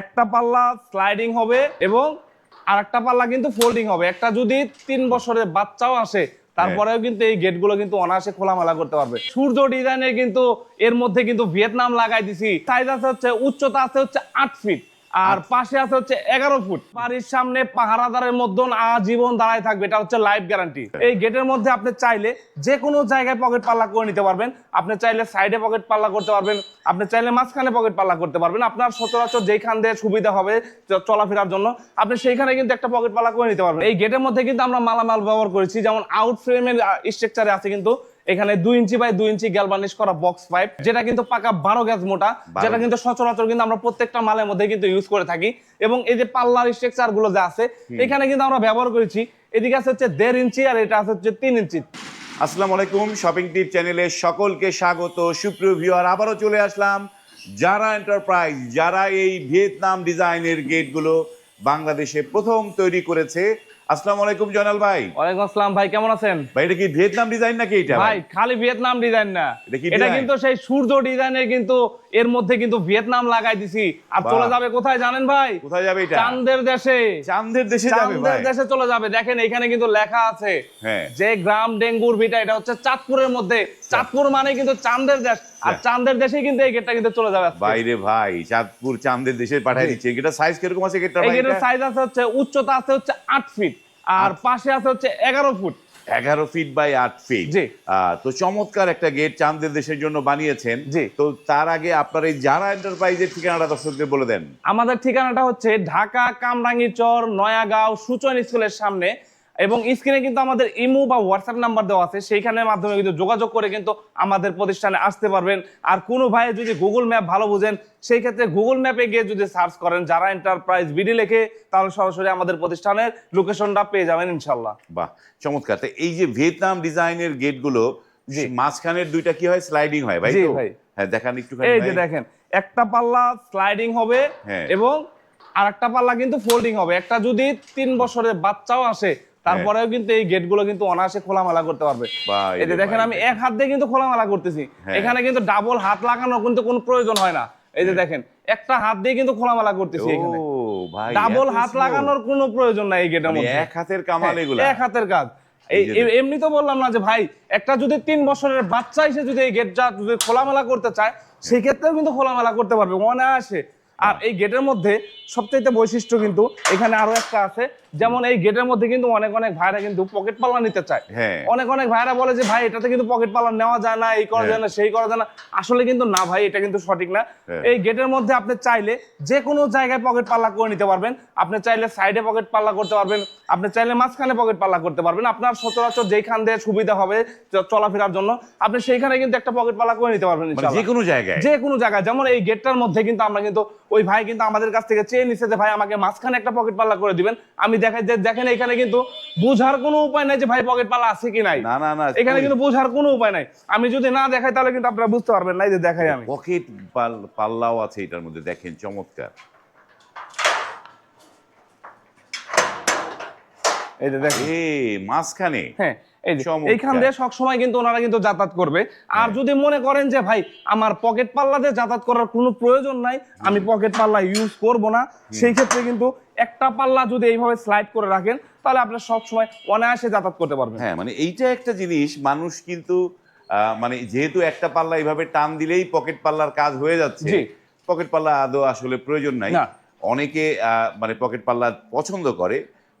একটা পাল্লা স্লাইডিং হবে এবং আর একটা পাল্লা কিন্তু ফোল্ডিং হবে। একটা যদি তিন বছরের বাচ্চাও আসে, তারপরেও কিন্তু এই গেটগুলো কিন্তু অনায়াসে খোলামেলা করতে পারবে। সূর্য ডিজাইনের কিন্তু, এর মধ্যে কিন্তু ভিয়েতনাম লাগাই দিছি। সাইজ আছে হচ্ছে, উচ্চতা আছে হচ্ছে আট ফিট আর পাশে আছে হচ্ছে এগারো ফুট। বাড়ির সামনে পাহারাদারের মধ্যে আজীবন দাঁড়ায় থাকবে। এটা হচ্ছে লাইফ গ্যারান্টি এই গেটের মধ্যে আপনি চাইলে যে কোনো জায়গায় পকেট পাল্লা করে নিতে পারবেন। আপনি চাইলে সাইডে পকেট পাল্লা করতে পারবেন। আপনি চাইলে মাঝখানে পকেট পাল্লা করতে পারবেন। আপনার সচরাচর যেখান দিয়ে সুবিধা হবে চলাফেরার জন্য আপনি সেইখানে কিন্তু একটা পকেট পাল্লা করে নিতে পারবেন। এই গেটের মধ্যে কিন্তু আমরা মালামাল ব্যবহার করেছি। যেমন আউট ফ্রেমের স্ট্রাকচারে আছে কিন্তু এখানে দুই ইঞ্চি বাই দুই ইঞ্চি গ্যালবানিশ করা বক্স পাইপ যেটা কিন্তু পাকা বারো গ্যাস মোটা যেটা কিন্তু সচরাচর কিন্তু আমরা প্রত্যেকটা মালের মধ্যে কিন্তু ইউজ করে থাকি। এবং এই যে পাল্লার স্ট্রাকচারগুলো যে আছে এখানে কিন্তু আমরা ব্যবহার করেছি। এদিকে আছে হচ্ছে দেড় ইঞ্চি আর এটা আছে হচ্ছে তিন ইঞ্চি। আসসালামু আলাইকুম শপিং টিপ চ্যানেলে সকলকে স্বাগত। সুপ্রিয় ভিউয়ার আবারও চলে আসলাম যারা এন্টারপ্রাইজ যারা এই ভিয়েতনাম ডিজাইনের গেটগুলো বাংলাদেশে প্রথম তৈরি করেছে আসসালামু আলাইকুম জয়নাল ভাই। ওয়ালাইকুম আসসালাম ভাই কেমন আছেন? ভাই এটা কি ভিয়েতনাম ডিজাইন নাকি এটা ভাই খালি ভিয়েতনাম ডিজাইন না। এটা কিন্তু সেই সূর্য ডিজাইনের কিন্তু এর মধ্যে কিন্তু ভিয়েতনাম লাগাই দিছি। আর চলে যাবে কোথায় জানেন ভাই? কোথায় যাবে এটা? চান্দের দেশে। চান্দের দেশে যাবে চান্দের ভাই। দেশে চলে যাবে। দেখেন এখানে কিন্তু লেখা আছে। হ্যাঁ। যে গ্রাম ডেঙ্গুর ভিটা এটা হচ্ছে চাঁদপুরের মধ্যে। চাঁদপুর মানে কিন্তু চান্দের দেশ। আর হ্যাঁ। চান্দের দেশে কিন্তু এই গেটটা কিন্তু চলে যাবে। বাইরে ভাই চাঁদপুর চান্দের দেশে পাঠিয়ে দিচ্ছে। এটা সাইজ কীরকম আছে গেটটা ভাই গেটের সাইজ আছে হচ্ছে উচ্চতা আছে হচ্ছে আট ফিট আর পাশে আছে হচ্ছে এগারো ফুট এগারো ফিট বাই আট ফিট জি। তো চমৎকার একটা গেট চান্দের দেশের জন্য বানিয়েছেন জি। তো তার আগে আপনার এই যারা এন্টারপ্রাইজের ঠিকানাটা দর্শকদের বলে দেন আমাদের ঠিকানাটা হচ্ছে ঢাকা কামরাঙ্গি চর নয়াগাঁও সুচন স্কুলের সামনে এবং স্ক্রিনে কিন্তু আমাদের ইমো বা হোয়াটসঅ্যাপ নাম্বার দেওয়া আছে সেইখানের মাধ্যমে কিন্তু যোগাযোগ করে কিন্তু আমাদের প্রতিষ্ঠানে আসতে পারবেন। আর কোনো ভাই যদি গুগল ম্যাপ ভালো বুঝেন সেই ক্ষেত্রে গুগল ম্যাপে গিয়ে যদি সার্চ করেন যারা এন্টারপ্রাইজ বিডি লেখে তাহলে সরাসরি আমাদের প্রতিষ্ঠানের লোকেশনটা পেয়ে যাবেন ইনশাল্লাহ বাহ চমৎকার। তো এই যে ভিয়েতনাম ডিজাইনের গেটগুলো। মাঝখানের দুইটা কি হয়? স্লাইডিং হয় ভাই ভাই। হ্যাঁ দেখান একটু এই যে দেখেন একটা পাল্লা স্লাইডিং হবে হ্যাঁ। এবং আর একটা পাল্লা কিন্তু ফোল্ডিং হবে। একটা যদি তিন বছরের বাচ্চাও আসে তারপরেও কিন্তু এই গেটগুলো কিন্তু অনায়াসে খোলামেলা করতে পারবে। যে রে দেখেন আমি এক হাত দিয়ে কিন্তু খোলামেলা করতেছি। হ্যাঁ। এখানে কিন্তু ডাবল হাত লাগানোর কিন্তু কোনো প্রয়োজন হয় না। এই যে দেখেন একটা হাত দিয়ে কিন্তু খোলামেলা করতেছি এখানে। ডাবল হাত লাগানোর কোনো প্রয়োজন নাই এই গেটের মধ্যে। এক হাতের কামাল হ্যাঁ, এগুলা। এক হাতের কাজ। এমনি তো বললাম না যে ভাই একটা যদি তিন বছরের বাচ্চা এসে যদি এই গেটটা যদি খোলামেলা করতে চায় সেই ক্ষেত্রেও কিন্তু খোলামেলা করতে পারবে অনায়াসে। আর এই গেটের মধ্যে সবচাইতে বৈশিষ্ট্য কিন্তু এখানে আরও একটা আছে যেমন এই গেটের মধ্যে কিন্তু অনেক অনেক ভাইরা কিন্তু পকেট পাল্লা নিতে চায়। হ্যাঁ। অনেক অনেক ভাইরা বলে যে ভাই এটাতে কিন্তু পকেট পাল্লা নেওয়া যায় না এই করা হ্যাঁ। যায় না সেই করা যায় না। আসলে কিন্তু না ভাই এটা কিন্তু সঠিক না। হ্যাঁ। এই গেটের মধ্যে আপনি চাইলে যে কোনো জায়গায় পকেট পাল্লা করে নিতে পারবেন। আপনি চাইলে সাইডে পকেট পাল্লা করতে পারবেন। আপনি চাইলে মাঝখানে পকেট পাল্লা করতে পারবেন। আপনার সচরাচর যেখান দিয়ে সুবিধা হবে চলাফেরার জন্য আপনি সেইখানে কিন্তু একটা পকেট পাল্লা করে নিতে পারবেন মানে যে কোনো জায়গায়। যে কোনো জায়গায়। যেমন এই গেটটার মধ্যে কিন্তু আমরা কিন্তু ওই ভাই কিন্তু আমাদের কাছ থেকে চেয়ে নিচ্ছে যে ভাই আমাকে মাঝখানে একটা পকেট পাল্লা করে দিবেন। আমি দেখেন এখানে কিন্তু বোঝার কোনো উপায় নাই যে ভাই পকেট পালা আছে কি নাই। না না না এখানে কিন্তু বোঝার কোনো উপায় নাই। আমি যদি না দেখাই তাহলে কিন্তু আপনারা বুঝতে পারবেন না। যে দেখাই আমি। পকেট পাল্লাও আছে এটার মধ্যে দেখেন চমৎকার। এই যে দেখেন। এ মাঝখানে। হ্যাঁ এই যে। এইখান দিয়ে সবসময় কিন্তু ওনারা কিন্তু যাতায়াত করবে। আর যদি মনে করেন যে ভাই আমার পকেট পাল্লা দিয়ে যাতায়াত করার কোনো প্রয়োজন নাই আমি পকেট পাল্লা ইউজ করব না। সেই ক্ষেত্রে কিন্তু একটা পাল্লা যদি এইভাবে স্লাইড করে রাখেন তাহলে আপনার সবসময় অনায়াসে যাতায়াত করতে পারবেন। হ্যাঁ মানে এইটা একটা জিনিস মানুষ কিন্তু আহ, মানে যেহেতু একটা পাল্লা এইভাবে টান দিলেই পকেট পাল্লার কাজ হয়ে যাচ্ছে পকেট পাল্লা আদৌ আসলে প্রয়োজন নাই। অনেকে আহ, মানে পকেট পাল্লা পছন্দ করে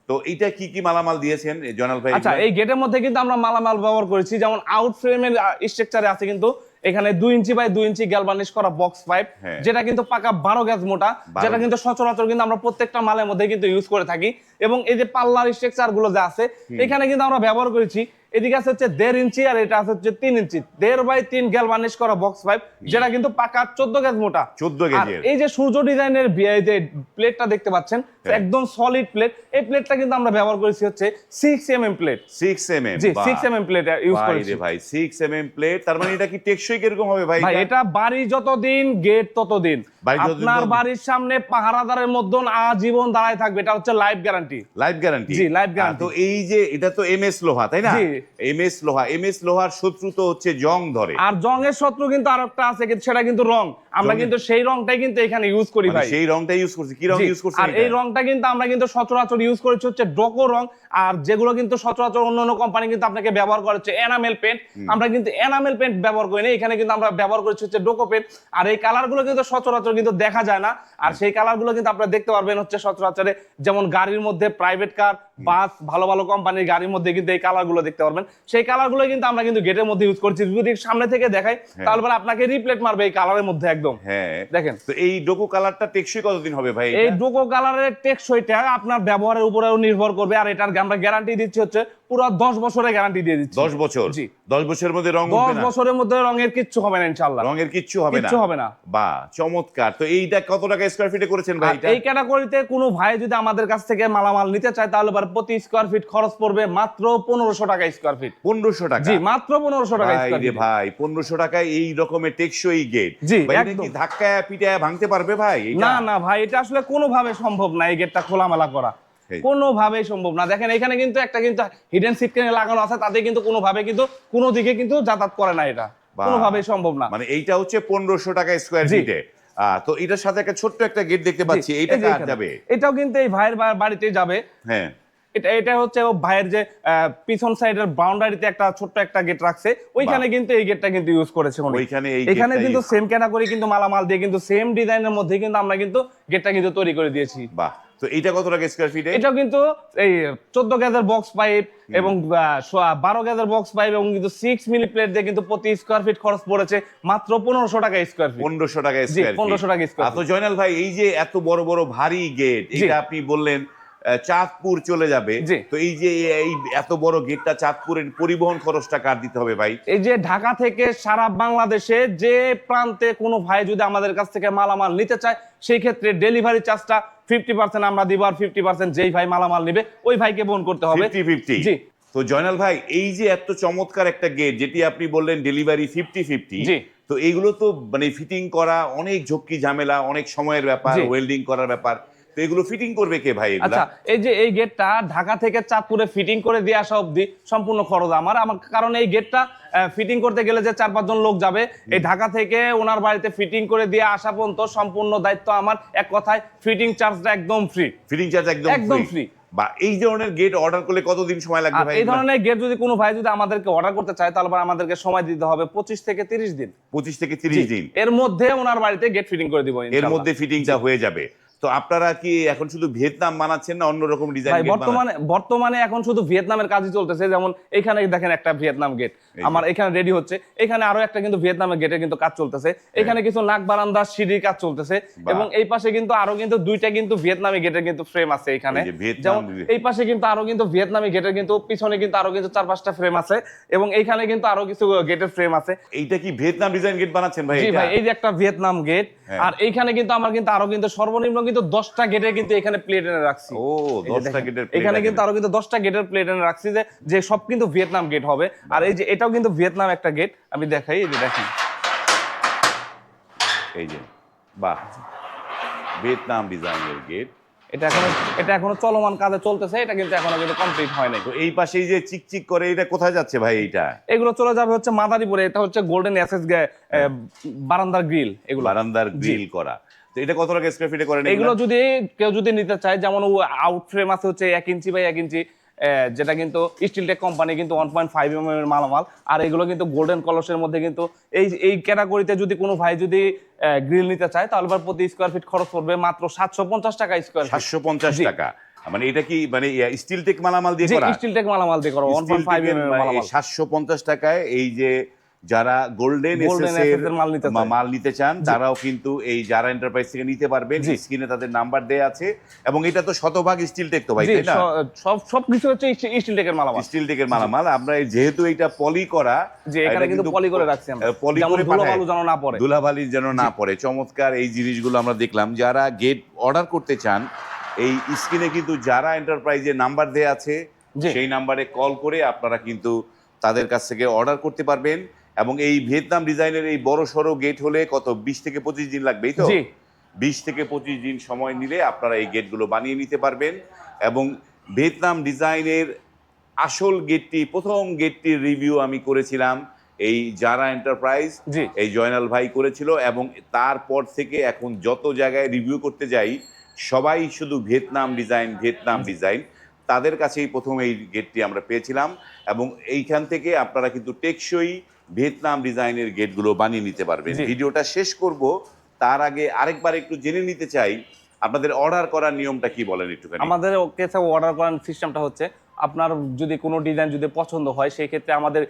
তো এইটা কি কি মালামাল দিয়েছেন জয়নাল ভাই আচ্ছা? এই গেটের মধ্যে কিন্তু আমরা মালামাল ব্যবহার করেছি যেমন আউট ফ্রেমের স্ট্রাকচারে আছে কিন্তু এখানে দুই ইঞ্চি বাই দুই ইঞ্চি গ্যালবানিশ করা বক্স পাইপ হ্যাঁ। যেটা কিন্তু পাকা বারো গ্যাস মোটা যেটা কিন্তু সচরাচর কিন্তু আমরা প্রত্যেকটা মালের মধ্যে কিন্তু ইউজ করে থাকি এবং এই যে পাল্লার স্ট্রাকচারগুলো যে আছে এখানে কিন্তু আমরা ব্যবহার করেছি। এদিকে আছে হচ্ছে দেড় ইঞ্চি আর এটা আছে হচ্ছে তিন ইঞ্চি। দেড় বাই তিন গ্যালবানিশ করা বক্স পাইপ যেটা কিন্তু পাকা চোদ্দ গ্যাস মোটা। 14 আর এই যে সূর্য ডিজাইনের যে প্লেটটা দেখতে পাচ্ছেন হ্যাঁ। একদম সলিড প্লেট এই প্লেটটা কিন্তু আমরা ব্যবহার করেছি হচ্ছে six M M plate 6 M G six M M plate use ভাই করেছি। ভাই 6 mm প্লেট তার মানে এটা কি টেকসই কীরকম হবে ভাই এটা? বাড়ি যতদিন গেট ততদিন। আপনার বাড়ির সামনে পাহারাদারের মধ্যে আজীবন দাঁড়ায় থাকবে এটা হচ্ছে লাইফ গ্যারান্টি লাইফ গ্যারান্টি জি, life guarantee। তো এই যে এটা তো এমএস লোহা তাই না? জি। এম লোহা এম এস লোহার শত্রু তো হচ্ছে জং ধরে। আর জংয়ের শত্রু কিন্তু আরেকটা আছে কিন্তু সেটা কিন্তু রং। আমরা কিন্তু সেই রংটাই কিন্তু এখানে ইউজ করি মানে ভাই। সেই রংটা ইউজ করছে। কি রং ইউজ করছে আর এই রংটা কিন্তু আমরা কিন্তু সচরাচর ইউজ করেছি হচ্ছে ডোকো রং আর যেগুলো কিন্তু সচরাচর অন্য অন্য কোম্পানি কিন্তু আপনাকে ব্যবহার করে হচ্ছে এনামেল পেন্ট আমরা কিন্তু এনামেল পেন্ট ব্যবহার করি না এখানে কিন্তু আমরা ব্যবহার করেছি হচ্ছে ডোকো পেন্ট আর এই কালারগুলো কিন্তু সচরাচর কিন্তু দেখা যায় না। আর সেই কালারগুলো কিন্তু আপনারা দেখতে পারবেন হচ্ছে সচরাচরে যেমন গাড়ির মধ্যে প্রাইভেট কার বাস ভালো ভালো কোম্পানির গাড়ির মধ্যে কিন্তু এই কালারগুলো দেখতে পারবেন। সেই কালারগুলো কিন্তু আমরা কিন্তু গেটের মধ্যে ইউজ করছি। যদি সামনে থেকে দেখাই তাহলে পরে আপনাকে রিপ্লেট মারবে এই কালারের মধ্যে একদম। হ্যাঁ। দেখেন। তো এই ডোকো কালারটা টেকসই কতদিন হবে ভাই এই? ডোকো কালারের টেকসইটা আপনার ব্যবহারের উপরেও নির্ভর করবে আর এটার আমরা গ্যারান্টি দিচ্ছি হচ্ছে পুরো দশ বছরের গ্যারান্টি দিয়ে দিচ্ছি। দশ বছর? জি। দশ বছরের মধ্যে রং দশ উঠবে না? বছরের মধ্যে রঙের কিচ্ছু হবে না ইনশাল্লাহ রঙের কিচ্ছু হবে না? কিচ্ছু হবে না। বা চমৎকার। তো এইটা কত টাকা স্কোয়ার ফিটে করেছেন ভাই এটা? এই ক্যাটাগরিতে কোনো ভাই যদি আমাদের কাছ থেকে মালামাল নিতে চায় তাহলে পরে প্রতি স্কোয়ার ফিট খরচ পড়বে মাত্র পনেরোশো টাকা স্কোয়ার ফিট পনেরোশো টাকা? জি মাত্র পনেরোশো টাকা ভাই রে ফিট ভাই পনেরোশো টাকায় এই রকমের টেকসই গেট জি, একদম। ধাক্কায় পিটায় ভাঙতে পারবে ভাই? না না ভাই এটা আসলে কোনোভাবে সম্ভব না এই গেটটা খোলামেলা করা। কোনোভাবেই সম্ভব না। দেখেন এখানে কিন্তু একটা কিন্তু হিডেন সিটকেনে লাগানো আছে তাতে কিন্তু কোনোভাবে কিন্তু কোনো দিকে কিন্তু যাতায়াত করে না এটা। কোনোভাবেই সম্ভব না। মানে এইটা হচ্ছে পনেরোশো টাকা স্কোয়ার ফিট তো এটার সাথে একটা ছোট্ট একটা গেট দেখতে পাচ্ছি। এটা। যাবে? এটাও কিন্তু এই ভাইয়ের বাড়িতে যাবে। হ্যাঁ। এটা এটা হচ্ছে ও ভাইয়ের যে পিছন সাইডের বাউন্ডারিতে একটা ছোট্ট একটা গেট রাখছে। ওইখানে কিন্তু এই গেটটা কিন্তু ইউজ করেছে। ওইখানে এখানে কিন্তু সেম ক্যাটাগরি কিন্তু মালামাল দিয়ে কিন্তু সেম ডিজাইনের মধ্যে কিন্তু আমরা কিন্তু গেটটা কিন্তু তৈরি করে দিয়েছি। বাহ। তো এইটা কত টাকা স্কোয়ার ফিটে এটাও কিন্তু এই চোদ্দ গ্যাজের বক্স পাইপ এবং বারো গ্যাজের বক্স পাইপ এবং কিন্তু সিক্স মিলি প্লেট দিয়ে কিন্তু প্রতি স্কোয়ার ফিট খরচ পড়েছে মাত্র পনেরোশো টাকা স্কোয়ার ফিট পনেরোশো টাকা জি, স্কোয়ার 1500 টাকা square তো জয়নাল ভাই এই যে এত বড় বড় ভারী গেট এটা আপনি বললেন চাঁদপুর চলে যাবে। তো এই যে এই এত বড় গেটটা চাঁদপুরের পরিবহন খরচটা কার দিতে হবে ভাই? এই যে ঢাকা থেকে সারা বাংলাদেশে যে প্রান্তে কোনো ভাই যদি আমাদের কাছ থেকে মালামাল নিতে চায় সেই ক্ষেত্রে ডেলিভারি চার্জটা ফিফটি পার্সেন্ট আমরা দিব আর ফিফটি পার্সেন্ট যেই ভাই মালামাল নিবে ওই ভাইকে বহন করতে হবে। ফিফটি ফিফটি জি। তো জয়নাল ভাই এই যে এত চমৎকার একটা গেট যেটি আপনি বললেন ডেলিভারি ফিফটি ফিফটি তো এইগুলো তো মানে ফিটিং করা অনেক ঝক্কি ঝামেলা অনেক সময়ের ব্যাপার ওয়েল্ডিং করার ব্যাপার। তো এগুলো ফিটিং করবে কে ভাই আচ্ছা এই যে এই গেটটা ঢাকা থেকে চাঁদপুরে ফিটিং করে দিয়ে আসা অবধি সম্পূর্ণ খরচ আমার। আমার কারণ এই গেটটা ফিটিং করতে গেলে যে চার পাঁচজন লোক যাবে এই ঢাকা থেকে ওনার বাড়িতে ফিটিং করে দিয়ে আসা পর্যন্ত সম্পূর্ণ দায়িত্ব আমার। এক কথায় ফিটিং চার্জটা একদম ফ্রি ফিটিং চার্জ একদম একদম ফ্রি বা এই ধরনের গেট অর্ডার করলে কতদিন সময় লাগবে ভাই এই ধরনের গেট যদি কোনো ভাই যদি আমাদেরকে অর্ডার করতে চায় তাহলে আমাদেরকে সময় দিতে হবে পঁচিশ থেকে তিরিশ দিন। পঁচিশ থেকে তিরিশ দিন। এর মধ্যে ওনার বাড়িতে গেট ফিটিং করে দিব এর। মধ্যে ফিটিংটা হয়ে যাবে। তো আপনারা কি এখন শুধু ভিয়েতনাম বানাচ্ছেন না অন্যরকম ডিজাইন বর্তমানে বর্তমানে এখন শুধু ভিয়েতনামের কাজই চলতেছে যেমন এখানে দেখেন একটা ভিয়েতনাম গেট আমার এখানে রেডি হচ্ছে। এখানে আরও একটা কিন্তু ভিয়েতনামের গেটের কিন্তু কাজ চলতেছে। এখানে কিছু নাক বারান্দা সিঁড়ির কাজ চলতেছে। এবং এই পাশে কিন্তু আরও কিন্তু দুইটা কিন্তু ভিয়েতনামি গেটের কিন্তু ফ্রেম আছে এখানে। যেমন এই পাশে কিন্তু আরও কিন্তু ভিয়েতনামি গেটের কিন্তু পিছনে কিন্তু আরও কিন্তু চার পাঁচটা ফ্রেম আছে। এবং এইখানে কিন্তু আরও কিছু গেটের ফ্রেম আছে। এইটা কি ভিয়েতনাম ডিজাইন গেট বানাচ্ছেন ভাই জি ভাই এই যে একটা ভিয়েতনাম গেট হ্যাঁ। আর এইখানে কিন্তু আমার কিন্তু আরও কিন্তু সর্বনিম্ন কিন্তু দশটা গেটের কিন্তু এখানে প্লেট এনে রাখছি। ও দশটা গেটের এখানে কিন্তু আরও কিন্তু দশটা গেটের প্লেট এনে রাখছি যে যে সব কিন্তু ভিয়েতনাম গেট হবে। আর এই যে এটাও কিন্তু ভিয়েতনাম একটা গেট আমি দেখাই এই যে দেখি এই যে বাহ। ভিয়েতনাম ডিজাইনের গেট এটা এখনও এটা এখনও চলমান কাজে চলতেছে এটা কিন্তু এখনও কিন্তু কমপ্লিট হয় নাই। তো এই পাশে এই যে চিকচিক করে এটা কোথায় যাচ্ছে ভাই এটা এগুলো চলে যাবে হচ্ছে মাদারীপুরে এটা হচ্ছে গোল্ডেন এসএস বারান্দার গ্রিল এগুলো। বারান্দার গ্রিল করা। তো এটা কত টাকা স্কোয়ার ফিটে করেন এগুলো যদি কেউ যদি নিতে চায় যেমন আউট ফ্রেম আছে হচ্ছে এক ইঞ্চি বাই এক ইঞ্চি যেটা কিন্তু স্টিল টেক কোম্পানি কিন্তু ওয়ান পয়েন্ট ফাইভ এম এর মালামাল আর এগুলো কিন্তু গোল্ডেন কলসের মধ্যে কিন্তু এই এই ক্যাটাগরিতে যদি কোনো ভাই যদি গ্রিল নিতে চায় তাহলে প্রতি স্কোয়ার ফিট খরচ পড়বে মাত্র সাতশো পঞ্চাশ টাকা স্কোয়ার সাতশো পঞ্চাশ টাকা। মানে এটা কি মানে স্টিল টেক মালামাল দিয়ে করা? স্টিল টেক মালামাল দিয়ে করা ওয়ান পয়েন্ট ফাইভ এম এর মালামাল। সাতশো পঞ্চাশ টাকায় এই যে যারা গোল্ডেন মাল নিতে চান তারাও কিন্তু এই যারা এন্টারপ্রাইজ থেকে নিতে পারবেন। স্ক্রিনে তাদের নাম্বার দেয়া আছে। এবং এটা তো শতভাগ স্টিল টেক তো ভাই তাই না? সব সব কিছু হচ্ছে স্টিল টেকের মালামাল। স্টিল টেকের মালামাল। আমরা যেহেতু এটা পলি করা যে এখানে কিন্তু পলি করে রাখছি আমরা। পলি করে ধুলো পাঠায়। বালু যেন না পড়ে। ধুলাবালি যেন না পড়ে। চমৎকার এই জিনিসগুলো আমরা দেখলাম। যারা গেট অর্ডার করতে চান এই স্ক্রিনে কিন্তু যারা এন্টারপ্রাইজের নাম্বার দেয়া আছে। সেই নাম্বারে কল করে আপনারা কিন্তু তাদের কাছ থেকে অর্ডার করতে পারবেন। এবং এই ভিয়েতনাম ডিজাইনের এই বড় সড়ো গেট হলে কত বিশ থেকে পঁচিশ দিন লাগবেই তো? বিশ থেকে পঁচিশ দিন সময় নিলে আপনারা এই গেটগুলো বানিয়ে নিতে পারবেন এবং ভিয়েতনাম ডিজাইনের আসল গেটটি প্রথম গেটটির রিভিউ আমি করেছিলাম এই যারা এন্টারপ্রাইজ এই জয়নাল ভাই করেছিল এবং তারপর থেকে এখন যত জায়গায় রিভিউ করতে যাই সবাই শুধু ভিয়েতনাম ডিজাইন ভিয়েতনাম ডিজাইন তাদের কাছেই প্রথম এই গেটটি আমরা পেয়েছিলাম এবং এইখান থেকে আপনারা কিন্তু টেকসই ভিয়েতনাম ডিজাইনের গেটগুলো বানিয়ে নিতে পারবেন। ভিডিওটা শেষ করব তার আগে আরেকবার একটু জেনে নিতে চাই আপনাদের অর্ডার করার নিয়মটা কি বলেন একটুখানি? আমাদের কাছে অর্ডার করার সিস্টেমটা হচ্ছে আপনার যদি কোনো ডিজাইন যদি পছন্দ হয় সেই ক্ষেত্রে আমাদের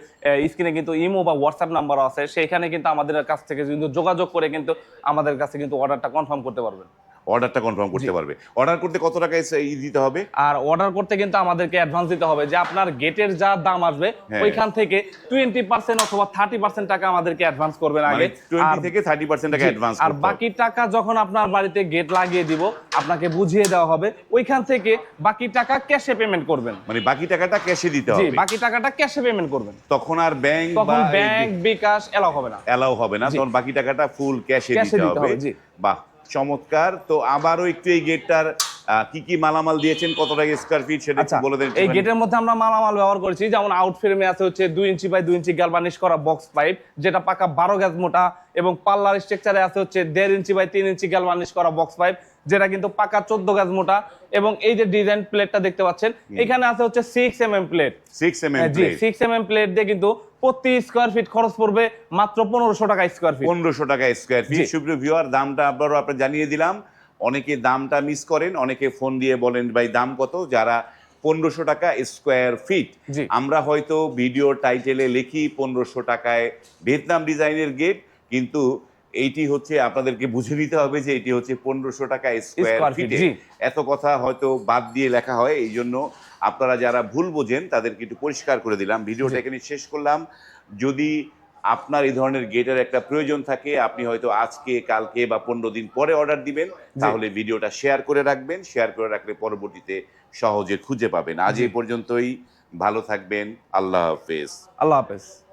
স্ক্রিনে কিন্তু ইমো বা হোয়াটসঅ্যাপ নাম্বার আছে সেইখানে কিন্তু আমাদের কাছ থেকে কিন্তু যোগাযোগ করে কিন্তু আমাদের কাছে কিন্তু অর্ডারটা কনফার্ম করতে পারবেন। অর্ডারটা কনফার্ম করতে পারবে। অর্ডার করতে কত টাকা এসে- ই দিতে হবে? আর অর্ডার করতে কিন্তু আমাদেরকে অ্যাডভান্স দিতে হবে যে আপনার গেটের যা দাম আসবে হ্যাঁ। ওইখান থেকে টোয়েন্টি পার্সেন্ট অথবা থার্টি পার্সেন্ট টাকা আমাদেরকে অ্যাডভান্স করবেন মানে আগে টোয়েন্টি আর- থেকে থার্টি পার্সেন্ট টাকা অ্যাডভান্স আর বাকি টাকা যখন আপনার বাড়িতে গেট লাগিয়ে দিব আপনাকে বুঝিয়ে দেওয়া হবে ওইখান থেকে বাকি টাকা ক্যাশে পেমেন্ট করবেন। মানে বাকি টাকাটা ক্যাশে দিতে জি হবে। বাকি টাকাটা ক্যাশে পেমেন্ট করবেন। তখন আর ব্যাংক তখন ব্যাংক বিকাশ এলাও হবে না। অ্যালাউ হবে না। তখন বাকি টাকাটা ফুল ক্যাশে দিতে হবে। হবে, জি। বাহ। চমৎকার। তো আবারও একটু এই গেটটার কি কি মালামাল দিয়েছেন কত টাকা স্কোয়ার ফিট সেটা আচ্ছা একটু বলে দেন এই গেটের মধ্যে আমরা মালামাল ব্যবহার করেছি যেমন আউট ফ্রেমে আছে হচ্ছে দুই ইঞ্চি বাই দুই ইঞ্চি গালবানিশ করা বক্স পাইপ যেটা পাকা বারো গ্যাস মোটা এবং পাল্লার স্ট্রাকচারে আছে হচ্ছে দেড় ইঞ্চি বাই তিন ইঞ্চি গালবানিশ করা বক্স পাইপ যেটা কিন্তু পাকা চোদ্দ গ্যাস মোটা এবং এই যে ডিজাইন প্লেটটা দেখতে পাচ্ছেন এখানে আছে হচ্ছে six M M plate six M M G six M M plate দিয়ে কিন্তু প্রতি স্কোয়ার ফিট খরচ পড়বে মাত্র পনেরোশো টাকা স্কোয়ার ফিট পনেরোশো টাকা স্কোয়ার ফিট সুপ্রিয় ভিউয়ার দামটা আবারও আপনার জানিয়ে দিলাম। অনেকে দামটা মিস করেন অনেকে ফোন দিয়ে বলেন ভাই দাম কত? যারা পনেরোশো টাকা স্কোয়ার ফিট আমরা হয়তো ভিডিও টাইটেলে লিখি পনেরোশো টাকায় ভিয়েতনাম ডিজাইনের গেট কিন্তু এইটি হচ্ছে আপনাদেরকে বুঝে নিতে হবে যে এটি হচ্ছে পনেরোশো টাকা স্কোয়ার ফিটে এত কথা হয়তো বাদ দিয়ে লেখা হয় এই জন্য আপনারা যারা ভুল বোঝেন তাদেরকে একটু পরিষ্কার করে দিলাম। ভিডিওটা এখানে শেষ করলাম। যদি আপনার এই ধরনের গেটের একটা প্রয়োজন থাকে আপনি হয়তো আজকে কালকে বা পনেরো দিন পরে অর্ডার দিবেন তাহলে ভিডিওটা শেয়ার করে রাখবেন। শেয়ার করে রাখলে পরবর্তীতে সহজে খুঁজে পাবেন। আজ এই পর্যন্তই। ভালো থাকবেন। আল্লাহ হাফেজ। আল্লাহ হাফেজ।